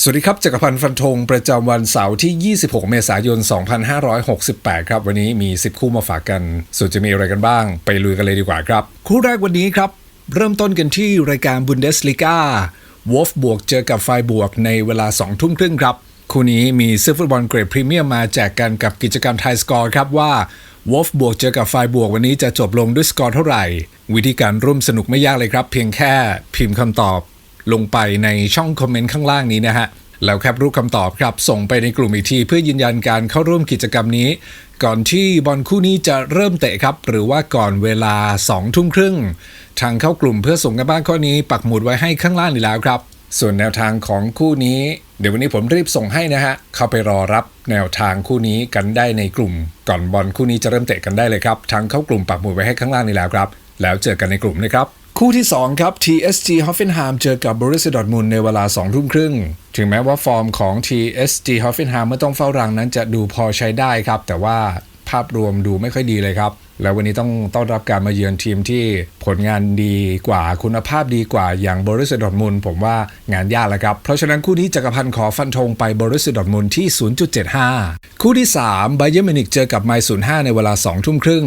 สวัสดีครับจักรพันธ์ฟันธงประจำวันเสาร์ที่ 26 เมษายน 2568 ครับ วันนี้มี 10 คู่มาฝากกันส่วนจะมีอะไรกันบ้าง ไปลุยกันเลยดีกว่าครับ คู่แรกวันนี้ครับ เริ่มต้นกันที่รายการบุนเดสลิก้าวอฟบวกเจอกับไฟบวกในเวลา 2 ทุ่มครึ่งครับ คู่นี้มีเสื้อฟุตบอลเกรดพรีเมียมมาแจกกันกับกิจกรรมไทยสกอร์ครับว่าวอฟบวกเจอกับไฟบวกวันนี้จะจบลงด้วยสกอร์เท่าไหร่ วิธีการร่วมสนุกไม่ยากเลยครับ เพียงแค่พิมพ์คำตอบ ลงไปในช่องคอมเมนต์ข้างล่างนี้นะฮะแล้วแคปรูปคำตอบครับ ส่งไปในกลุ่มอีกที เพื่อยืนยันการเข้าร่วมกิจกรรมนี้ ก่อนที่บอลคู่นี้จะเริ่มเตะครับ หรือว่าก่อนเวลา2ทุ่มครึ่ง ทางเข้ากลุ่มเพื่อส่งกันบ้านข้อนี้ ปักหมุดไว้ให้ข้างล่างนี่แล้วครับ ส่วนแนวทางของคู่นี้ เดี๋ยววันนี้ผมรีบส่งให้นะฮะเข้าไปรอรับแนวทางคู่นี้กันได้ในกลุ่ม ก่อนบอลคู่นี้จะเริ่มเตะกันได้เลยครับทางเข้ากลุ่มปักหมุดไว้ให้ข้างล่างนี่แล้วครับแล้วเจอกันในกลุ่มนะครับ คู่ที่ 2 ครับ TSG Hoffenheim เจอกับ Borussia Dortmund ในเวลา 2 ทุ่มครึ่ง ถึงแม้ว่าฟอร์มของ TSG Hoffenheim เมื่อต้องเฝ้ารังนั้นจะดูพอใช้ได้ครับ แต่ว่าภาพรวมดูไม่ค่อยดีเลยครับ แล้ววันนี้ต้องต้อนรับการมาเยือนทีมที่ผลงานดีกว่าคุณภาพดีกว่าอย่าง Borussia Dortmund ผมว่างานยากแล้วครับ เพราะฉะนั้นคู่นี้จักรพันธ์ขอฟันธงไป Borussia Dortmund ที่ 0.75 คู่ที่3 Bayern Munich เจอกับไมศูนย์5ในเวลา 2 ทุ่มครึ่ง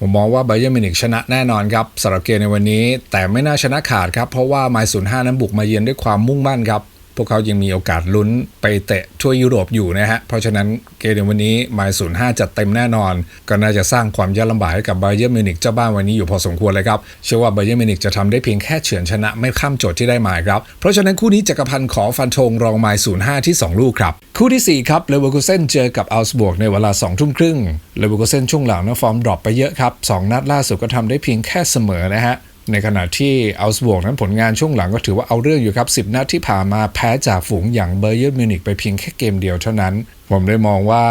ผมมองว่าไบเยอร์มินิกชนะแน่นอนครับสำหรับเกมในวันนี้ แต่ไม่น่าชนะขาดครับ เพราะว่าไมล์ศูนย์ห้านั้นบุกมาเยือนด้วยความมุ่งมั่นครับ พวกเขายังมีโอกาสลุ้นไปเตะทั่วยุโรปอยู่นะฮะ เพราะฉะนั้นเกมในวันนี้ไมล์ศูนย์ห้าจัดเต็มแน่นอน ก็น่าจะสร้างความยากลำบากให้กับไบเยอร์มิวนิกเจ้าบ้านวันนี้อยู่พอสมควรเลยครับ เชื่อว่าไบเยอร์มิวนิกจะทำได้เพียงแค่เฉือนชนะไม่ข้ามโจทย์ที่ได้มาครับ เพราะฉะนั้นคู่นี้จักรพันธ์ขอฟันธงรองไมล์ศูนย์ห้าที่ 2 ลูกครับ คู่ที่ 4 ครับเลเวอร์คูเซนเจอกับอัลส์บวกในเวลา2ทุ่มครึ่งเลเวอร์คูเซนช่วงหลังนะฟอร์มดรอปไปเยอะครับสองนัดล่าสุดก็ทำได้เพียงแค่เสมอนะฮะ ในขณะที่อัลส์บวกนั้นผลงานช่วงหลังก็ถือว่าเอาเรื่องอยู่ครับ 10 นัดที่ผ่านมาแพ้จากฝูงอย่างเบอร์เยอร์มิวนิกไปเพียงแค่เกมเดียวเท่านั้น ผมเลยมองว่า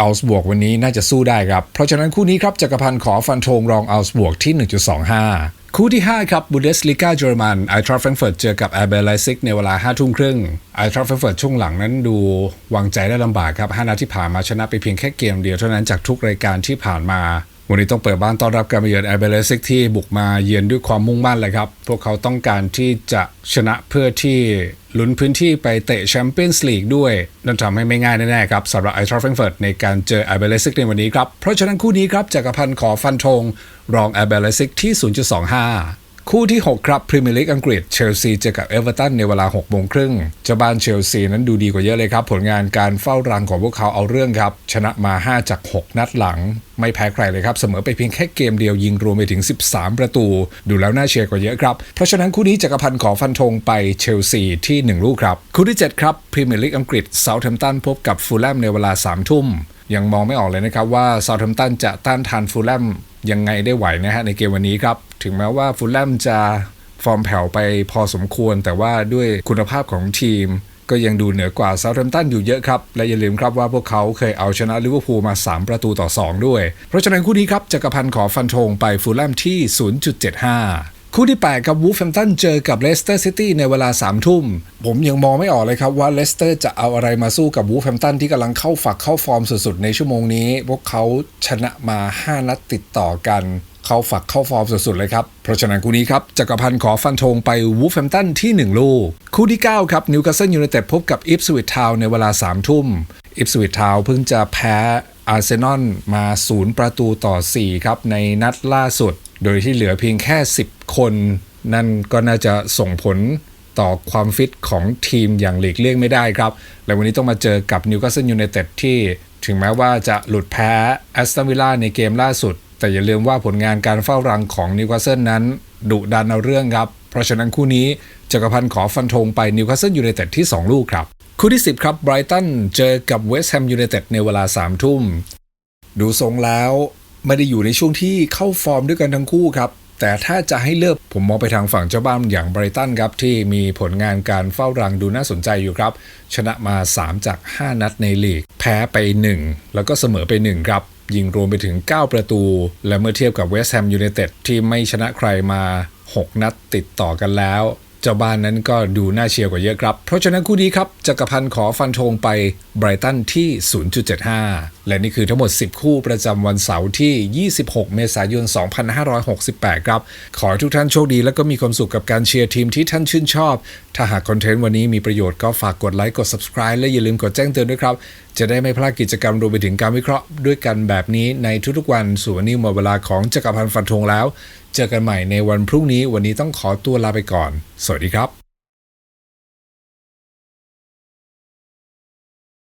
อัลส์บวกวันนี้น่าจะสู้ได้ครับ เพราะฉะนั้นคู่นี้ครับจักรพันธ์ขอฟันธงรองอัลส์บวกที่ 1.25 คู่ที่ 5 ครับบูเดสลิกาเยอรมันไอทราฟแฟรงเฟิร์ตเจอกับแอร์เบลไลซิกในเวลา5ทุ่มครึ่งไอทราฟแฟรงเฟิร์ตช่วงหลังนั้นดูวางใจได้ลำบากครับ5นัดที่ผ่านมาชนะไปเพียงแค่เกมเดียวเท่านั้นจากทุกรายการที่ผ่านมา วันนี้ต้องเปิดบ้านต้อนรับการมาเยือนแอร์เบลซิกที่บุกมาเยือนด้วยความมุ่งมั่นเลยครับ พวกเขาต้องการที่จะชนะเพื่อที่ลุ้นพื้นที่ไปเตะแชมเปี้ยนส์ลีกด้วย นั่นทำให้ไม่ง่ายแน่ๆครับสำหรับไอทราแฟรงเฟิร์ตในการเจอแอร์เบลซิกในวันนี้ครับ เพราะฉะนั้นคู่นี้ครับจักรพันธ์ขอฟันธงรองแอร์เบลซิกที่ 0.25 คู่ที่ 6 ครับพรีเมียร์ลีกอังกฤษเชลซีเจอกับเอเวอร์ตันในเวลา6โมงครึ่งเจ้าบ้านเชลซีนั้นดูดีกว่าเยอะเลยครับ ผลงานการเฝ้ารังของพวกเขาเอาเรื่องครับ ชนะมา 5 จาก 6 นัดหลัง ไม่แพ้ใครเลยครับ เสมอไปเพียงแค่เกมเดียวยิงรวมไปถึง 13 ประตู ดูแล้วน่าเชียร์กว่าเยอะครับ เพราะฉะนั้นคู่นี้จักรพันธ์ขอฟันธงไปเชลซีที่ 1 ลูกครับคู่ที่ 7 ครับพรีเมียร์ลีกอังกฤษเซาท์แฮมป์ตันพบกับฟูลแลมในเวลา3ทุ่ม ยังมองไม่ออกเลยนะครับว่าเซาท์แฮมป์ตันจะต้านทานฟูลแลมยังไงได้ไหวนะฮะในเกมวันนี้ครับ ถึงแม้ว่าฟูลแลมจะฟอร์มแผ่วไปพอสมควร แต่ว่าด้วยคุณภาพของทีม ก็ยังดูเหนือกว่าเซาท์แฮมป์ตันอยู่เยอะครับ และอย่าลืมครับว่าพวกเขาเคยเอาชนะลิเวอร์พูลมา 3 ประตูต่อ 2 ด้วย เพราะฉะนั้นคู่นี้ครับจักรพันธ์ขอฟันธงไปฟูลแลมที่ 0.75 คู่ที่8กับวูฟแฮมตันเจอกับเลสเตอร์ซิตี้ในเวลา3ทุ่ม ผมยังมองไม่ออกเลยครับว่าเลสเตอร์จะเอาอะไรมาสู้กับวูฟแฮมตันที่กำลังเข้าฝักเข้าฟอร์มสุดๆ ในชั่วโมงนี้ พวกเขาชนะมา 5 นัดติดต่อกัน เข้าฝักเข้าฟอร์มสุดๆ เลยครับ เพราะฉะนั้นคู่นี้ครับจักรพันธ์ขอฟันธงไปวูฟแฮมตันที่ 1 ลูก คู่ที่ 9 ครับนิวคาสเซิลยูไนเต็ดพบกับอิฟสวิตทาวในเวลา3ทุ่มอิฟสวิตทาวเพิ่งจะแพ้ อาร์เซนอลมา 0 ประตูต่อ 4 ครับ ในนัดล่าสุด โดยที่เหลือเพียงแค่ 10 คน นั่นก็น่าจะส่งผลต่อความฟิตของทีมอย่างหลีกเลี่ยงไม่ได้ครับ และวันนี้ต้องมาเจอกับนิวคาสเซิลยูไนเต็ดที่ ถึงแม้ว่าจะหลุดแพ้แอสตันวิลล่าในเกมล่าสุด แต่อย่าลืมว่าผลงานการเฝ้ารังของนิวคาสเซิลนั้น ดุดันเอาเรื่องครับ เพราะฉะนั้นคู่นี้จักรพันธ์ขอฟันธงไปนิวคาสเซิลยูไนเต็ดที่ 2 ลูกครับ คู่ที่ 10 ครับไบรตันเจอกับเวสต์แฮมยูไนเต็ดในเวลา 3 ทุ่ม ดูทรงแล้วไม่ได้อยู่ในช่วงที่เข้าฟอร์มด้วยกันทั้งคู่ครับ แต่ถ้าจะให้เลือกผมมองไปทางฝั่งเจ้าบ้านอย่างไบรตันครับ ที่มีผลงานการเฝ้ารังดูน่าสนใจอยู่ครับ ชนะมา 3 จาก 5 นัดในลีก แพ้ไป 1 แล้วก็เสมอไป 1 ครับ ยิงรวมไปถึง 9 ประตู และเมื่อเทียบกับเวสต์แฮมยูไนเต็ดที่ไม่ชนะใครมา 6 นัดติดต่อกันแล้ว เจ้าบ้านนั้นก็ดูน่าเชียร์กว่าเยอะครับ เพราะฉะนั้นคู่นี้ครับจักรพันธ์ขอฟันธงไปไบรตันที่ 0.75 และนี่คือทั้งหมด 10 คู่ประจำวันเสาร์ที่ 26 เมษายน 2568 ครับ ขอให้ทุกท่านโชคดี และก็มีความสุขกับการเชียร์ทีมที่ท่านชื่นชอบ ถ้าหากคอนเทนต์วันนี้มีประโยชน์ก็ฝากกดไลค์ กด subscribe และอย่าลืมกดแจ้งเตือนด้วยครับ จะได้ไม่พลาดกิจกรรมรวมไปถึงการวิเคราะห์ด้วยกันแบบนี้ในทุกๆวันส่วนวันนี้หมดเวลาของจักรพันธ์ฟันธงแล้ว เจอกันใหม่ในวันพรุ่งนี้ วันนี้ต้องขอตัวลาไปก่อน สวัสดีครับ